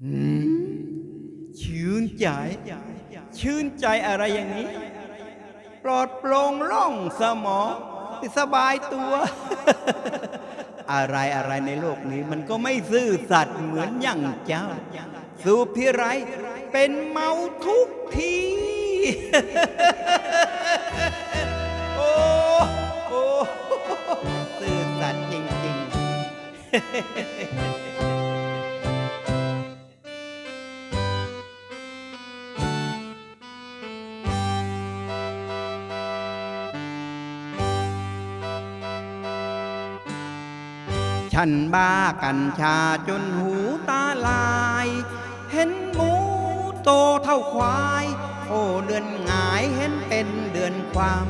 ชื่นใจ ชื่นใจอะไรอย่างนี้ ปลอดโปร่งล่องสมองสบายตัว อะไรอะไรในโลกนี้มันก็ไม่ซื่อสัตย์เหมือนอย่างเจ้า สูบที่ไร เป็นเมาทุกทีโอ้โอ้ซื่อสัตย์จริง ๆ ฉันบ้ากัญชาจนหูตาลาย เห็นหมูโตเท่าควาย โอ้เดือนหงายเห็นเป็นเดือนความ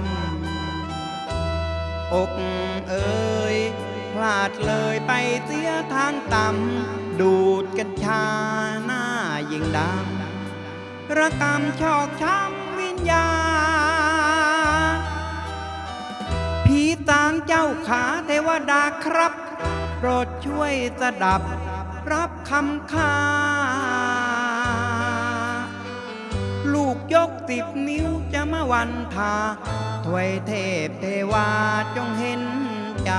อกเอ่ยพลาดเลยไปเสียทางต่ำดูดกัญชาหน้ายิ่งดำระกำชอกช้ำวิญญาณผีตางเจ้าขาเทวดาครับ โปรดช่วยสดับรับคำคาลูกยกติบนิ้วจะมาวันทาถวยเทพเทวาจงเห็นใจ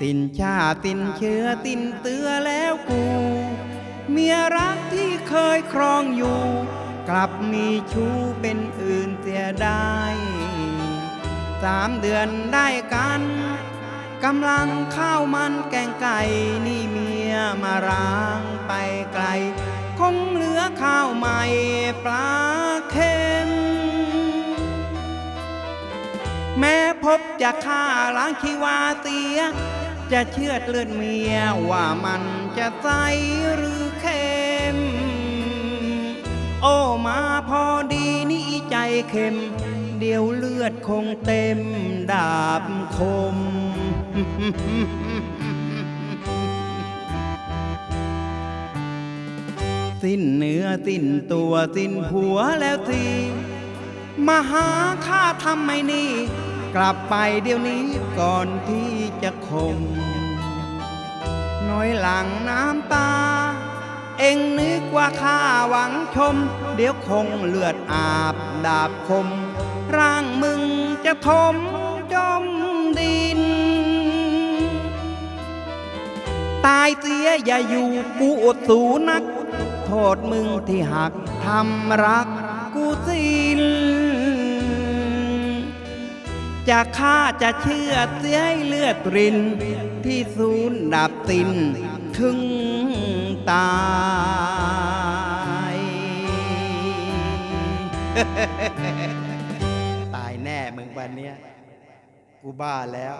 ตินชาตินเชื้อตินเตือแล้วกู เมียรักที่เคยครองอยู่ กลับมีชู้เป็นอื่นเสียได้สามเดือนได้กันกำลังข้าวมันแกงไก่นี่เมียมาร้างไปไกล คงเหลือข้าวใหม่ปลาเค็ม แม้พบจะฆ่าล้างชีวาเสีย จะเชื่อเลือดเมียว่ามันจะใสหรือเค็ม โอ้มาพอดีนี่ใจเข็ม เดี๋ยวเลือดคงเต็มดาบคม สิ้นเนื้อสิ้นตัวสิ้นผัวแล้วสิมาหาข้าทำไมนี่ กลับไปเดี๋ยวนี้ก่อนที่จะคม น้อยหลังน้ำตา เอ็งนึกว่าข้าหวังชม เดี๋ยวคงเลือดอาบดาบคม ร่างมึงจะทมจมดิน ตายเสียอย่าอยู่กูอดสูนัก โทษมึงที่หักทำรักกูสิ้นจะฆ่าจะเชื่อเสียให้เลือดริน ที่ศูนย์ดับตินถึง ตายตายแน่มึงวันเนี้ยกูบ้าแล้ว